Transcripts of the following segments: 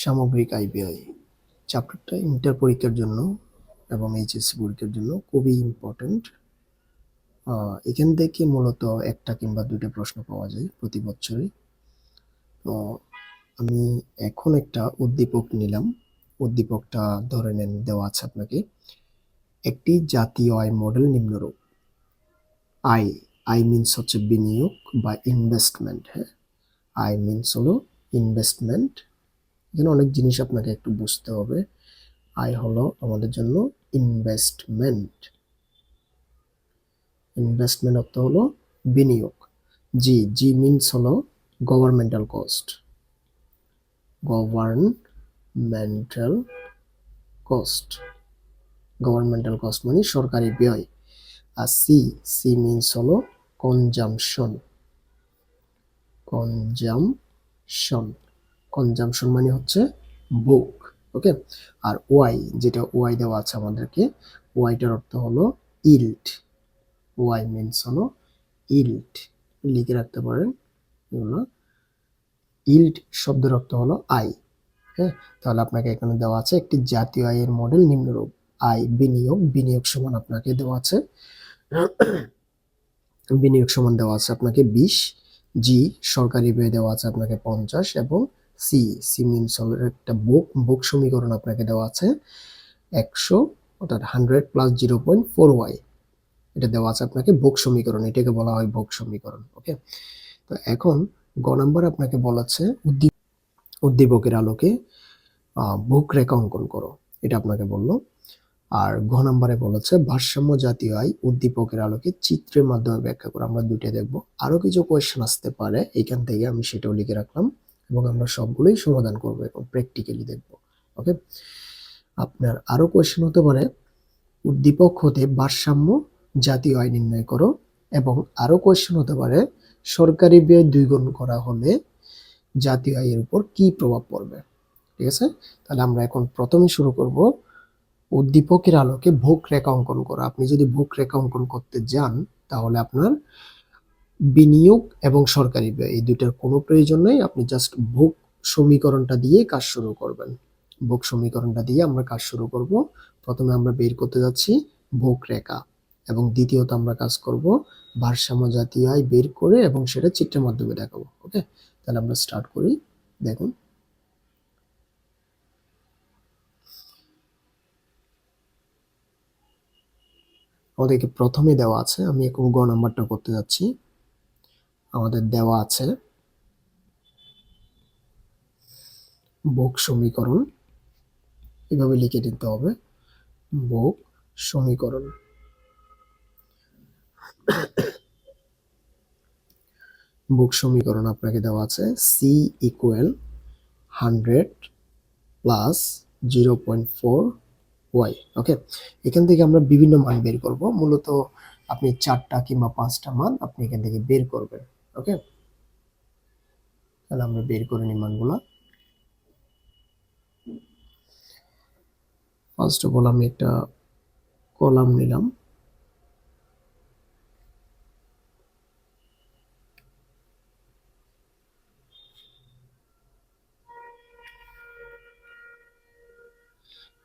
সামগ্রিক ব্যয় চ্যাপ্টারটা ইন্টার পরীক্ষার জন্য এবং এইচএসসি পরীক্ষার জন্য খুবই ইম্পর্ট্যান্ট এখান থেকে মূলত একটা কিংবা দুটো প্রশ্ন পাওয়া যায় প্রতি বছরই। তো আমি এখন একটা উদ্দীপক নিলাম। উদ্দীপকটা ধরে নেন, দেওয়া আছে আপনাকে। একটি জাতীয় আয় মডেল নিম্নরূপ। আয় আই মিনস হচ্ছে বিনিয়োগ বা ইনভেস্টমেন্ট হ্যাঁ? আই মিনস হলো ইনভেস্টমেন্ট এখানে অনেক জিনিস আপনাকে একটু বুঝতে হবে। আয় হলো আমাদের জন্য ইনভেস্টমেন্ট ইনভেস্টমেন্ট অর্থ হলো বিনিয়োগ। জি জি মিনস হলো governmental cost governmental cost governmental cost মানে সরকারি ব্যয়। আর সি সি মিনস হলো কনজামশন কনজামশন কনজামশন মানে হচ্ছে বুক ওকে আর ওয়াই যেটা ওয়াই দেওয়া আছে আমাদেরকে ওয়াইটার অর্থ হলো ইল্ট ওয়াই মিনস হলো ইল্ট লিখে রাখতে পারেন, এগুলো ইল্ড শব্দের অর্থ হলো আই হ্যাঁ তাহলে আপনাকে এখানে দেওয়া আছে একটি জাতীয় আয়ের মডেল নিম্নরূপ, আয়, বিনিয়োগ বিনিয়োগ সমান আপনাকে দেওয়া আছে, বিনিয়োগ সমান দেওয়া আছে আপনাকে বিশ, জি, সরকারি ব্যয় দেওয়া আছে আপনাকে পঞ্চাশ, এবং সি সি মিনস একটা বুক বুক সমীকরণ আপনাকে দেওয়া আছে। একশো, অর্থাৎ hundred plus zero point four Y. এটা দেওয়া আছে আপনাকে বুক সমীকরণ, এটাকে বলা হয় বুক সমীকরণ, ওকে? তো এখন গ নাম্বার আপনাকে বলাচ্ছে উদ্দীপ উদ্দীপকের আলোকে বুক রেখা অঙ্কন করো, এটা আপনাকে বলল। আর ঘ নম্বরে বলেছে, ভারসাম্য জাতীয় আয় উদ্দীপকের আলোকে চিত্রের মাধ্যমে ব্যাখ্যা করো, আমরা দুইটা দেখব। আরও কিছু কোয়েশ্চেন আসতে পারে, এখান থেকে আমি সেটাও লিখে রাখলাম। এবং আমরা সবগুলোই সমাধান করব এবং প্র্যাকটিক্যালি দেখব। ওকে আপনার আরও কোয়েশ্চেন হতে পারে, উদ্দীপক হতে ভারসাম্য জাতীয় আয় নির্ণয় করো এবং আরও কোয়েশ্চেন হতে পারে, সরকারি ব্যয় দ্বিগুণ করা হলে জাতীয় আয়ের উপর কি প্রভাব পড়বে? ঠিক আছে? তাহলে আমরা এখন প্রথমে শুরু করব, উদ্দীপকের আলোকে ভোগ রেখা অঙ্কন করা। আপনি যদি ভোগ রেখা অঙ্কন করতে যান, তাহলে আপনার বিনিয়োগ এবং সরকারি ব্যয়, এই দুইটার কোনো প্রয়োজন নেই। আপনি জাস্ট ভোগ সমীকরণটা দিয়ে কাজ শুরু করবেন। ভোগ সমীকরণটা দিয়ে আমরা কাজ শুরু করব। প্রথমে আমরা বের করতে যাচ্ছি ভোগ রেখা এবং দ্বিতীয়ত আমরা কাজ করব ভারসাম্য জাতীয় আয় বের করে এবং সেটা চিত্রের মাধ্যমে দেখাবো, ওকে? তাহলে আমরা স্টার্ট করি, দেখুন। আমাদেরকে প্রথমে দেওয়া আছে, আমি এখন গ নাম্বারটা করতে যাচ্ছি। আমাদের দেওয়া আছে। ভোগ সমীকরণ। এভাবে লিখে দিতে হবে। ভোগ সমীকরণ। ভোগ সমীকরণ আপনাকে দেওয়া আছে। C equal hundred plus zero point four Y okay এখান থেকে আমরা বিভিন্ন মান বের করব। মূলত আপনি চারটা কিংবা পাঁচটা মান আপনি এখান থেকে বের করবেন। ওকে? তাহলে আমরা বের করে নিই মানগুলো। ফার্স্ট অফ অল আমি একটা কলাম নিলাম।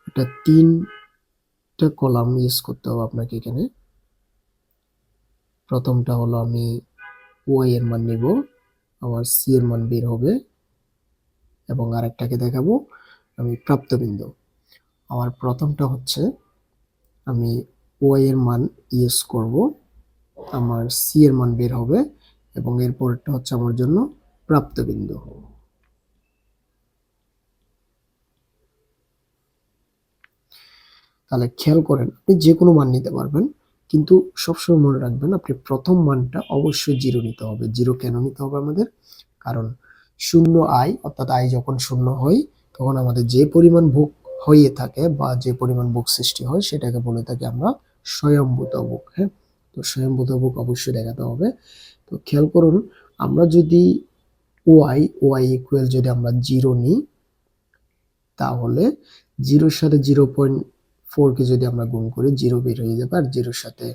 এটা তিনটা কলাম ইউজ করতে হবে আপনাকে এখানে। প্রথমটা হলো আমি ওয়াই এর মান নিব আমার সি এর মান বের হবে, এবং আরেকটাকে দেখাবো, আমি প্রাপ্ত বিন্দু আমার প্রথমটা হচ্ছে, আমি ওয়াই এর মান ইউজ করব, আমার সি এর মান বের হবে, এবং এরপরটা হচ্ছে আমার জন্য প্রাপ্ত বিন্দু তাহলে খেয়াল করেন, আপনি যে কোনো মান নিতে পারবেন। কিন্তু সবসময় মনে রাখবেন, আপনি প্রথম মানটা অবশ্যই জিরো নিতে হবে। জিরো কেন নিতে হবে আমাদের? কারণ শূন্য আয়, অর্থাৎ আয় যখন শূন্য হয়, তখন আমাদের যে পরিমাণ ভোগ হয়ে থাকে বা যে পরিমাণ ভোগ সৃষ্টি হয়, সেটাকে বলে থাকি আমরা স্বয়ম্ভূত ভোগ হ্যাঁ? তো স্বয়ম্ভূত ভোগ অবশ্যই দেখাতে হবে। তো খেয়াল করুন, আমরা যদি ওয়াই ওয়াই ইকুয়াল যদি আমরা জিরো নিই, তাহলে জিরোর সাথে জিরো পয়েন্ট ফোরকে যদি আমরা গুণ করি জিরো বের হয়ে যাবে আর জিরোর সাথে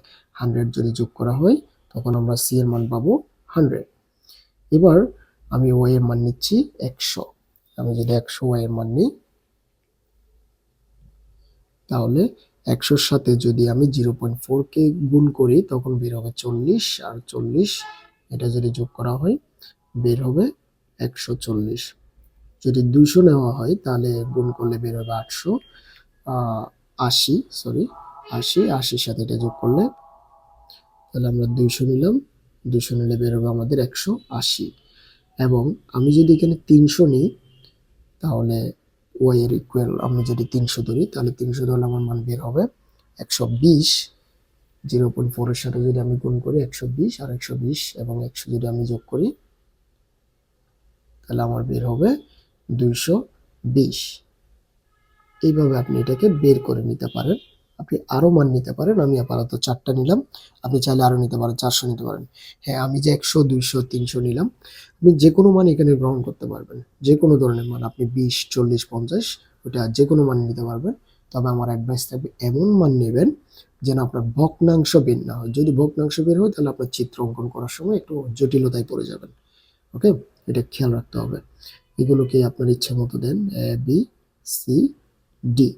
হান্ড্রেড যদি যোগ করা হয়, তখন আমরা সি এর মান পাবো হান্ড্রেড এবার আমি ওয়াই এর মান নিচ্ছি একশো। আমি যদি একশো ওয়াই এর মান নিই, তাহলে একশোর সাথে যদি আমি জিরো পয়েন্ট ফোর কে গুণ করি, তখন বের হবে চল্লিশ, আর চল্লিশ এটা যদি যোগ করা হয়, বের হবে একশো চল্লিশ। যদি দুশো নেওয়া হয়, তাহলে গুণ করলে বের হবে আটশো। আশি সরি আশি, আশির সাথে এটা যোগ করলে তাহলে আমরা দুইশো নিলাম। দুশো নিলে বের হবে আমাদের একশো আশি। এবং আমি যদি এখানে তিনশো নিই, তাহলে ওয়াইয়ের ইকুয়াল আমি যদি তিনশো ধরি, তাহলে তিনশো ধরলে আমার মান বের হবে একশো বিশ। জিরো পয়েন্ট ফোরের সাথে যদি আমি গুণ করি একশো বিশ আর একশো বিশ এবং একশো যদি আমি যোগ করি, তাহলে আমার বের হবে দুইশো বিশ। এইভাবে আপনি এটাকে বের করে নিতে পারেন। আপনি আরও মান নিতে পারেন। আমি আপাতত চারটা নিলাম। আপনি চাইলে আরও নিতে পারেন, চারশো নিতে পারেন। হ্যাঁ আমি যে একশো, দুইশো, তিনশো নিলাম। আপনি যে কোনো মান এখানে গ্রহণ করতে পারবেন। যে কোনো ধরনের মান, আপনি বিশ, চল্লিশ, পঞ্চাশ, ওটা যে কোনো মান নিতে পারবেন। তবে আমার অ্যাডভাইস থাকবে, এমন মান নেবেন যেন আপনার ভগ্নাংশ বের না হয়। যদি ভগ্নাংশ বের হয়, তাহলে আপনার চিত্র অঙ্কন করার সময় একটু জটিলতায় পড়ে যাবেন। ওকে? এটা খেয়াল রাখতে হবে। এগুলোকে আপনার ইচ্ছা মতো দেন, A, B, C D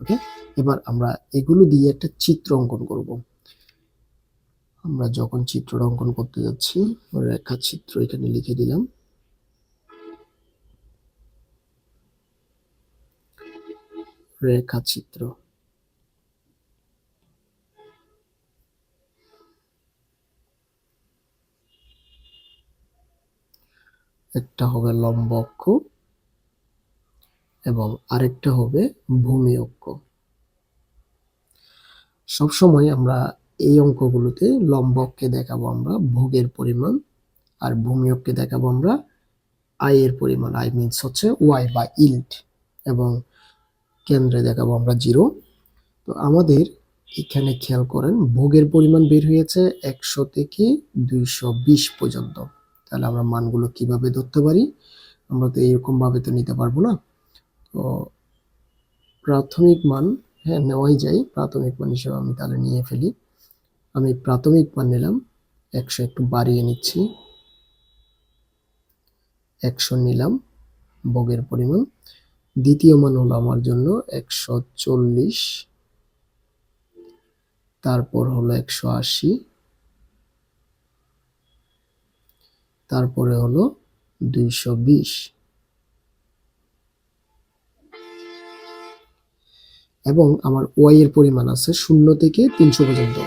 okay এবার আমরা এগুলো দিয়ে একটা চিত্র অঙ্কন করব। আমরা যখন চিত্রটা অঙ্কন করতে যাচ্ছি রেখা চিত্র এখানে লিখে দিলাম। রেখা চিত্র একটা হবে লম্ব অক্ষ। এবং আরেকটা হবে ভূমি অক্ষ। সবসময় আমরা এই অঙ্কগুলোতে লম্ব অক্ষে দেখাবো আমরা ভোগের পরিমাণ আর ভূমি অক্ষে দেখাবো আমরা আয়ের পরিমাণ। আই মিনস হচ্ছে ওয়াই বা ইল্ড এবং কেন্দ্রে দেখাবো আমরা জিরো তো আমাদের এখানে খেয়াল করেন ভোগের পরিমাণ বের হয়েছে একশো থেকে দুইশো বিশ পর্যন্ত। তাহলে আমরা মানগুলো কীভাবে ধরতে পারি? আমরা তো এরকম ভাবে তো নিতে পারব না। তো প্রাথমিক মান হ্যাঁ নেওয়াই যায়। প্রাথমিক মান হিসেবে আমি তাহলে নিয়ে ফেলি। আমি প্রাথমিক মান নিলাম। একশো একটু বাড়িয়ে নিচ্ছি। একশো নিলাম বগের পরিমাণ। দ্বিতীয় মান হলো আমার জন্য একশো চল্লিশ। তারপর হলো একশো আশি। তারপরে হলো দুইশো বিশ। এবং আমার ওয়াই এর পরিমাণ আছে শূন্য থেকে তিনশো পর্যন্ত।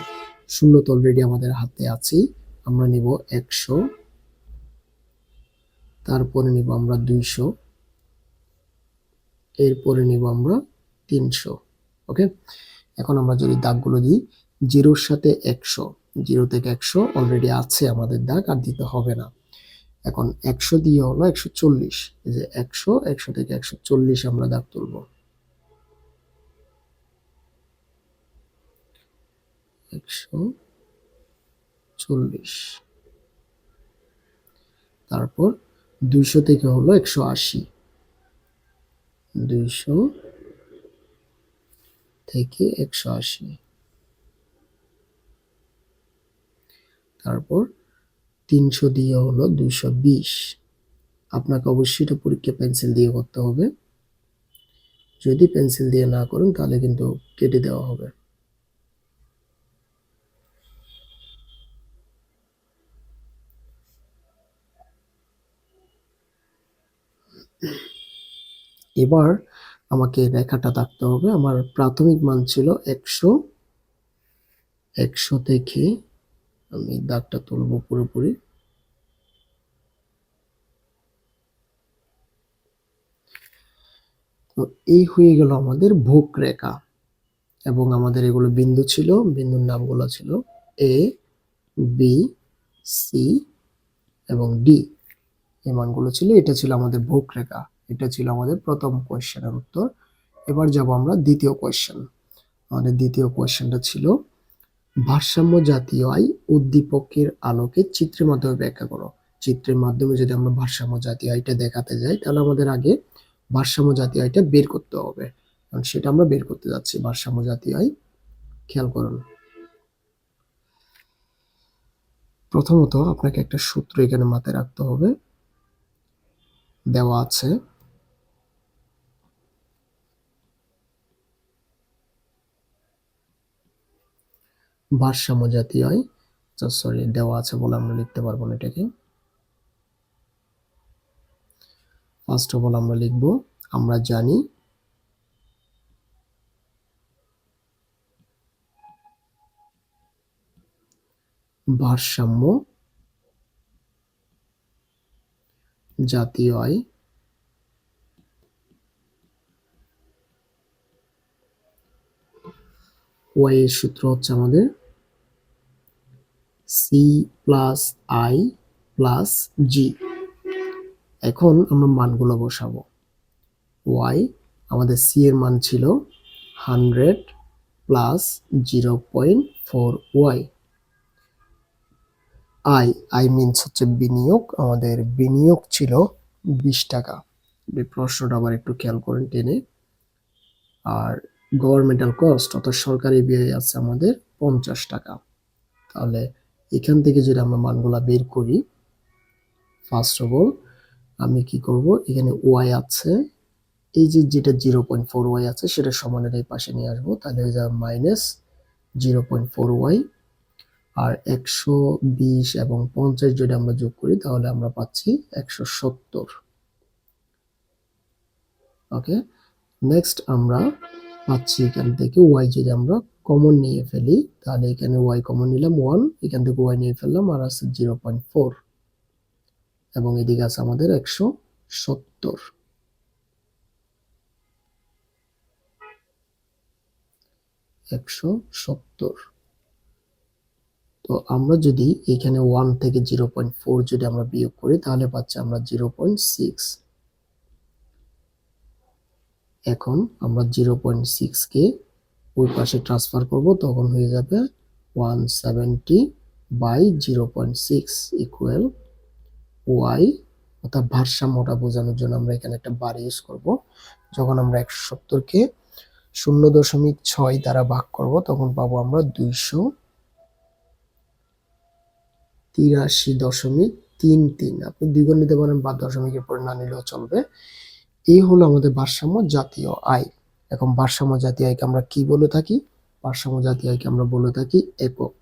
শূন্য তো অলরেডি আমাদের হাতে আছে আমরা নিব একশো। তারপরে নিব আমরা দুইশো। এরপরে নিব আমরা তিনশো। ওকে? এখন আমরা যদি দাগগুলো দিই, জিরোর সাথে একশো। জিরো থেকে একশো অলরেডি আছে আমাদের দাগ, আর দিতে হবে না। এখন একশো দিয়ে হলো একশো চল্লিশ। যে একশো একশো থেকে একশো চল্লিশ আমরা দাগ তুলব। একশো চল্লিশ। তারপর দুইশো থেকে হলো একশো আশি। দুইশো থেকে একশো আশি। তারপর তিনশো দিয়ে হলো দুইশো বিশ। আপনাকে অবশ্যই এটা পরীক্ষা পেন্সিল দিয়ে করতে হবে। যদি পেন্সিল দিয়ে না করেন তাহলে কিন্তু কেটে দেওয়া হবে। এবার আমাকে রেখাটা থাকতে হবে। আমার প্রাথমিক মান ছিল একশো। একশো থেকে আমি দাগটা তুলব পুরোপুরি। তো এই হয়ে গেল আমাদের ভোগ রেখা। এবং আমাদের এগুলো বিন্দু ছিল, বিন্দুর নামগুলো ছিল এ বি সি এবং ডি মানগুলো ছিল, এটা ছিল আমাদের ভোগ রেখা এটা ছিল আমাদের প্রথম কোয়েশ্চেনের উত্তর। এবার যাব আমরা দ্বিতীয় কোয়েশ্চেন আমাদের দ্বিতীয় কোয়েশ্চেনটা ছিল, ভারসাম্য জাতীয় আয় উদ্দীপকের আলোকে চিত্রের মাধ্যমে ব্যাখ্যা করো। চিত্রের মাধ্যমে যদি আমরা ভারসাম্য জাতীয় আয়টা দেখাতে যাই, তাহলে আমাদের আগে ভারসাম্য জাতীয় আয়টা বের করতে হবে। কারণ সেটা আমরা বের করতে যাচ্ছি, ভারসাম্য জাতীয় আয়। খেয়াল করুন। প্রথমত আপনাকে একটা সূত্র এখানে মাথায় রাখতে হবে। দেওয়া আছে। ভারসাম্য জাতীয় সরি দেওয়া আছে বলে আমরা লিখতে পারব না এটাকে। ফার্স্ট অফ অল আমরা লিখব, আমরা জানি ভারসাম্য জাতীয় আয়। ওয়াই এর সূত্র হচ্ছে আমাদের C plus I plus G এখন আমরা মানগুলো বসাবো। ওয়াই আমাদের সি এর মান ছিল hundred plus zero point four Y I I means হচ্ছে বিনিয়োগ। আমাদের বিনিয়োগ ছিল বিশ টাকা। প্রশ্নটা আবার একটু খেয়াল করেন টেনে। আর গভর্নমেন্টাল কস্ট অর্থাৎ সরকারি ব্যয় আছে আমাদের পঞ্চাশ টাকা। তাহলে এখান থেকে যদি আমরা মানগুলা বের করি ফার্স্ট অফ অল আমি কি করব? এখানে ওয়াই আছে। এই যে যেটা জিরো পয়েন্ট ফোর ওয়াই আছে, সেটা সমানের এই পাশে নিয়ে আসব। তাহলে হয়ে যাবে minus zero point four Y আর একশো বিশ এবং পঞ্চাশ যদি আমরা যোগ করি, তাহলে আমরা পাচ্ছি একশো সত্তর। ওকে নেক্সট আমরা পাচ্ছি এখান থেকে ওয়াই যদি আমরা কমন নিয়ে ফেলি, তাহলে এখানে ওয়াই কমন নিলাম ওয়ান এখান থেকে ওয়াই নিয়ে ফেললাম আর আছে জিরো পয়েন্ট ফোর এবং এদিকে আছে আমাদের একশো সত্তর। একশো সত্তর। তো আমরা যদি এখানে ওয়ান থেকে জিরো পয়েন্ট ফোর যদি আমরা বিয়োগ করি, তাহলে পাচ্ছি আমরা জিরো পয়েন্ট সিক্স এখন আমরা জিরো পয়েন্ট সিক্সকে ওই পাশে ট্রান্সফার করব, তখন হয়ে যাবে one seventy by zero point six equal Y অর্থাৎ ভারসাম্যটা বোঝানোর জন্য আমরা এখানে একটা বার ইউজ করব। যখন আমরা একশো সত্তরকে শূন্য দশমিক ছয় দ্বারা ভাগ করব, তখন পাবো আমরা দুইশো তিরাশি দশমিক তিন তিন। আপনি দ্বিগুণ নিতে পারেন, বা দশমিকের পরে না নিলেও চলবে। এই হলো আমাদের ভারসাম্য জাতীয় আয়। এখন ভারসাম্য জাতীয় আয়কে আমরা কি বলে থাকি? ভারসাম্য জাতীয় আয়কে আমরা বলে থাকি একক।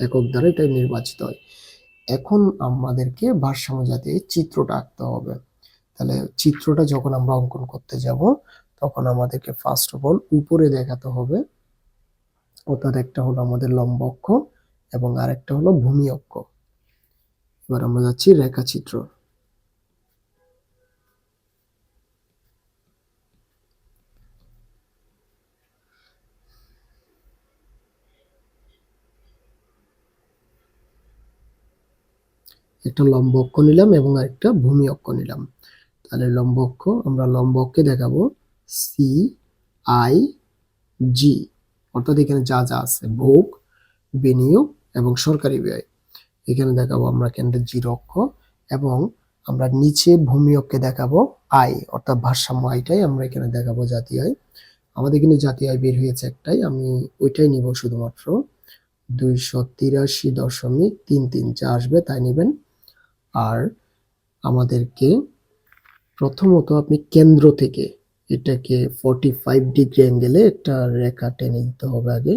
একক দ্বারা এটা নির্বাচিত হয়। এখন আমাদেরকে ভারসাম্য জাতীয় চিত্রটা আঁকতে হবে। তাহলে চিত্রটা যখন আমরা অঙ্কন করতে যাব, তখন আমাদেরকে ফার্স্ট অফ অল উপরে দেখাতে হবে। অর্থাৎ একটা হলো আমাদের লম্ব অক্ষ এবং আরেকটা হলো ভূমি অক্ষ। এবার আমরা যাচ্ছি রেখাচিত্র। একটা লম্ব অক্ষ নিলাম এবং আরেকটা ভূমি অক্ষ নিলাম। তাহলে লম্ব অক্ষ, আমরা লম্ব অক্ষে দেখাবো সি আই জি অর্থাৎ এখানে যা যা আছে, ভোগ, বিনিয়োগ এবং সরকারি ব্যয়। এখানে দেখাবো আমরা কেন্দ্রের জিরো অক্ষ এবং আমরা নিচে ভূমি অক্ষে দেখাবো আয়, অর্থাৎ ভারসাম্য আয়টাই আমরা এখানে দেখাবো জাতীয় আয়। আমাদের কিন্তু জাতীয় আয় বের হয়েছে একটাই, আমি ওইটাই নিব শুধুমাত্র। দুইশো তিরাশি দশমিক তিন তিন, যা আসবে তাই নেবেন। আর আমাদেরকে প্রথমত আপনি কেন্দ্র থেকে এটাকে ফর্টি ফাইভ ডিগ্রি অ্যাঙ্গেলে একটা রেখা টেনে দিতে হবে আগে।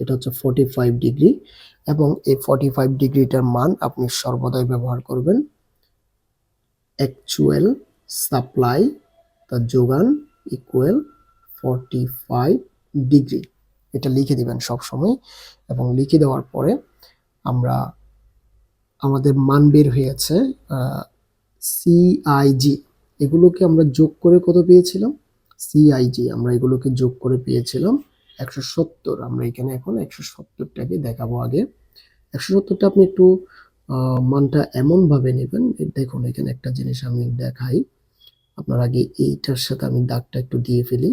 এটা হচ্ছে ফর্টি ফাইভ ডিগ্রি এবং এই ফর্টি ফাইভ ডিগ্রিটার মান আপনি সর্বদাই ব্যবহার করবেন। অ্যাকচুয়াল সাপ্লাই তার যোগান ইকুয়াল ফর্টি ফাইভ ডিগ্রি এটা লিখে দিবেন সবসময় এবং লিখে দেওয়ার পরে আমরা, আমাদের মান বের হয়েছে সিআইজি এগুলোকে আমরা যোগ করে কত পেয়েছিলাম? সিআইজি আমরা এগুলোকে যোগ করে পেয়েছিলাম একশো সত্তর, আমরা এখানে এখন একশো সত্তরটাকে দেখাবো আগে। একশো সত্তরটা আপনি একটু মানটা এমনভাবে নেবেন দেখুন এখানে একটা জিনিস আমি দেখাই। আপনার আগে এইটার সাথে আমি দাগটা একটু দিয়ে ফেলি।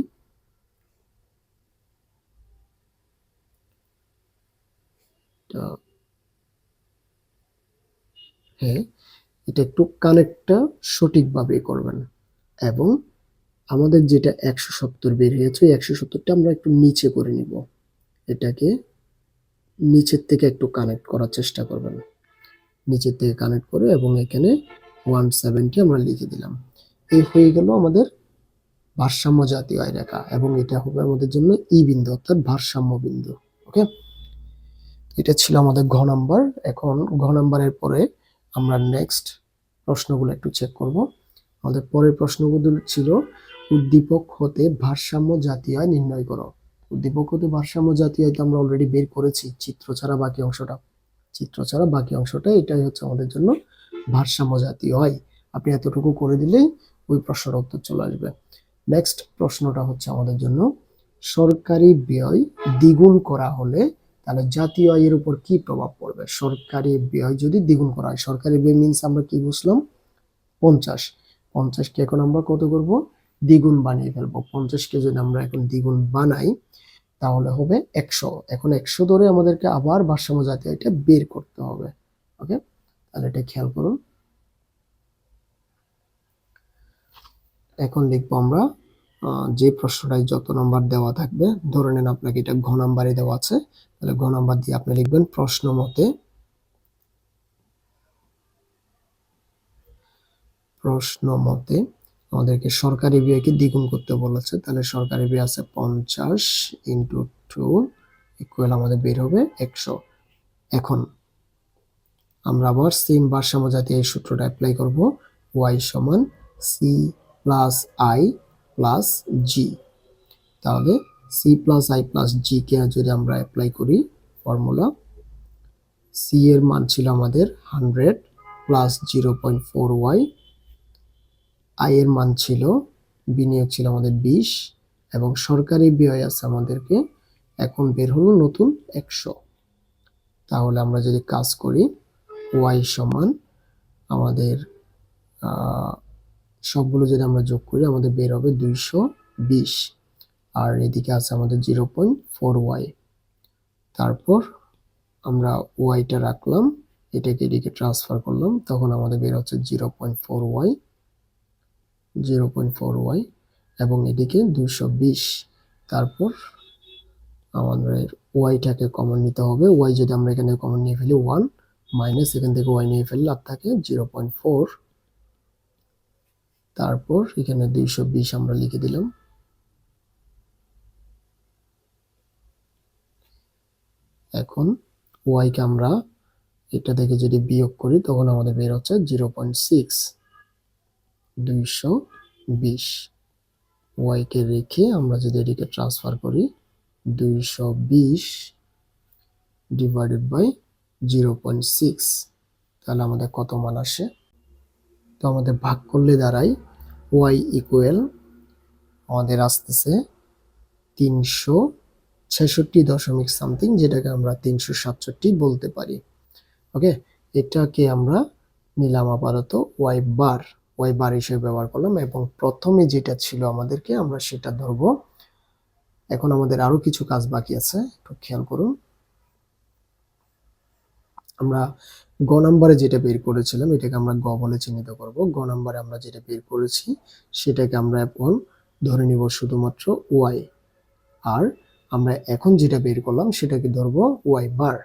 হ্যাঁ এটা একটু কানেক্টটা সঠিকভাবে করবেন এবং আমাদের যেটা একশো সত্তর বের হয়েছে, ওই একশো সত্তরটা আমরা একটু নিচে করে নিব। এটাকে নিচের থেকে একটু কানেক্ট করার চেষ্টা করবেন। নিচের থেকে কানেক্ট করে এবং এখানে ওয়ান সেভেন্টি আমরা লিখে দিলাম। এই হয়ে গেল আমাদের ভারসাম্য জাতীয় আয় রেখা এবং এটা হবে আমাদের জন্য ই বিন্দু অর্থাৎ ভারসাম্য বিন্দু, ওকে? এটা ছিল আমাদের ঘ নাম্বার। এখন ঘ নাম্বারের পরে আমরা নেক্সট প্রশ্নগুলো একটু চেক করব। আমাদের পরের প্রশ্নগুলো ছিল উদ্দীপক হতে ভারসাম্য জাতীয় নির্ণয় করো। উদ্দীপক হতে ভারসাম্য জাতীয় তো আমরা অলরেডি বের করেছি, চিত্র ছাড়া বাকি অংশটা। চিত্র ছাড়া বাকি অংশটা, এটাই হচ্ছে আমাদের জন্য ভারসাম্য জাতীয় আয়। আপনি এতটুকু করে দিলেই ওই প্রশ্নের উত্তর চলে আসবে। নেক্সট প্রশ্নটা হচ্ছে আমাদের জন্য, সরকারি ব্যয় দ্বিগুণ করা হলে তাহলে জাতীয় আয়ের উপর কি প্রভাব পড়বে? সরকারি ব্যয় যদি দ্বিগুণ করা হয়, সরকারি ব্যয় মিনস আমরা কি বুঝলাম? পঞ্চাশ। পঞ্চাশকে এখন আমরা কত করব? দ্বিগুণ বানিয়ে ফেলব। পঞ্চাশকে যদি আমরা এখন দ্বিগুণ বানাই, তাহলে হবে একশো। এখন একশো ধরে আমাদেরকে আবার ভারসাম্য জাতীয় এটা বের করতে হবে। ওকে? তাহলে এটা খেয়াল করুন। এখন লিখব আমরা যে প্রশ্নটায় যত নাম্বার দেওয়া থাকবে, ধরে নেন আপনাকে এটা ঘ নাম্বারে দেওয়া আছে, তাহলে ঘ নাম্বার দিয়ে আপনি লিখবেন প্রশ্ন মতে প্রশ্ন মতে আমাদেরকে সরকারি ব্যয়কে দ্বিগুণ করতে বলেছে। তাহলে সরকারি ব্যয় আছে পঞ্চাশ ইন্টু টু ইকুয়াল আমাদের বের হবে একশো। এখন আমরা আবার সেম ভারসাম্য জাতীয় এই সূত্রটা অ্যাপ্লাই করব। ওয়াই সমান C plus I plus G তাহলে C plus I plus G কে যদি আমরা অ্যাপ্লাই করি ফর্মুলা সি এর মান ছিল আমাদের hundred plus zero point four Y I এর মান ছিল, বিনিয়োগ ছিল আমাদের বিশ এবং সরকারি ব্যয় আছে আমাদেরকে এখন বের হলো নতুন একশো। তাহলে আমরা যদি কাজ করি, ওয়াই সমান আমাদের সবগুলো যদি আমরা যোগ করি, আমাদের বের হবে দুইশো বিশ। আর এদিকে আছে আমাদের জিরো পয়েন্ট ফোর ওয়াই। তারপর আমরা ওয়াইটা রাখলাম, এটাকে এদিকে ট্রান্সফার করলাম, তখন আমাদের বের হচ্ছে zero point four Y. Zero point four Y এবং এদিকে দুইশো বিশ। তারপর আমাদের ওয়াইটাকে কমন নিতে হবে। ওয়াই যদি আমরা এখানে কমন নিয়ে ফেলি, ওয়ান মাইনাস এখান থেকে ওয়াই নিয়ে ফেললে আর থাকে জিরো পয়েন্ট ফোর। তারপর এখানে দুইশো বিশ আমরা লিখে দিলাম। এখন ওয়াইকে আমরা এটা থেকে যদি বিয়োগ করি, তখন আমাদের বের হচ্ছে জিরো পয়েন্ট সিক্স। দুইশো বিশ। ওয়াইকে রেখে আমরা যদি এটিকে ট্রান্সফার করি, দুইশো বিশ divided by zero point six তাহলে আমাদের কত মান আসে? তো আমাদের ভাগ করলে দাঁড়ায় ওয়াই ইকুয়াল আমাদের আসতেছে তিনশো ছেষট্টি দশমিক সামথিং যেটাকে আমরা তিনশো সাতষট্টি বলতে পারি। ওকে এটাকে আমরা নিলাম আপাতত ওয়াই বার ওয়াই বার হিসেবে ব্যবহার করলাম এবং প্রথমে যেটা ছিল আমাদেরকে, আমরা সেটা ধরবো। এখন আমাদের আরও কিছু কাজ বাকি আছে, একটু খেয়াল করুন। আমরা গ নাম্বারে যেটা বের করেছিলাম, এটাকে আমরা গ বলে চিহ্নিত করব। গ নাম্বারে আমরা যেটা বের করেছি, সেটাকে আমরা এখন ধরে নিব শুধুমাত্র ওয়াই আর আমরা এখন যেটা বের করলাম, সেটাকে ধরবো ওয়াই বার।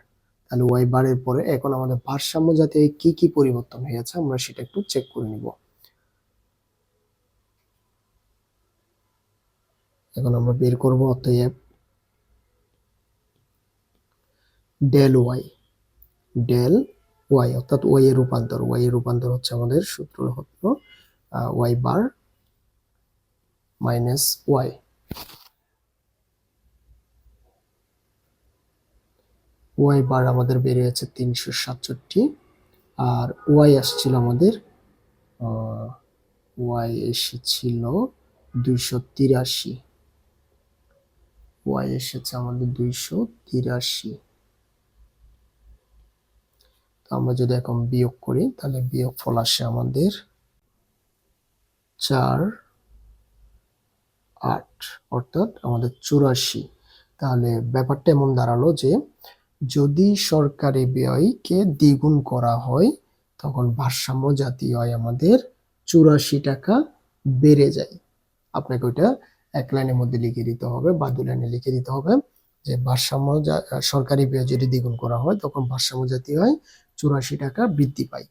তাহলে ওয়াই বারের পরে এখন আমাদের ভারসাম্য যাতে কি কি পরিবর্তন হয়েছে, আমরা সেটা একটু চেক করে নিব। এখন আমরা বের করব অতএব ডেল ওয়াই ডেল ওয়াই অর্থাৎ ওয়াই এর রূপান্তর ওয়াই এর রূপান্তর হচ্ছে আমাদের সূত্র হলো Y bar minus Y Y bar আমাদের বেরিয়েছে তিনশো সাতষট্টি, আর ওয়াই আসছিল আমাদের ওয়াই এসেছিল দুইশো তিরাশি। ওয়াই এসেছে আমাদের দুইশো তিরাশি। আমরা যদি এখন বিয়োগ করি, তাহলে বিয়োগ ফল আসে আমাদের চার, আট, অর্থাৎ আমাদের চুরাশি। তাহলে ব্যাপারটা এমন দাঁড়াল যে, যদি সরকারি ব্যয়কে দ্বিগুণ করা হয়, তখন ভারসাম্য জাতীয় আয় আমাদের চুরাশি টাকা বেড়ে যায়। আপনাকে ওইটা এক লাইনের মধ্যে লিখে দিতে হবে বা দু লাইনে লিখে দিতে হবে যে ভারসাম্য সরকারি ব্যয় যদি দ্বিগুণ করা হয়, তখন ভারসাম্য জাতীয় হয় চুরাশি টাকা বৃদ্ধি পায়।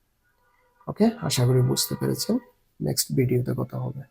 ওকে আশা করি বুঝতে পেরেছেন। নেক্সট ভিডিওতে কথা হবে।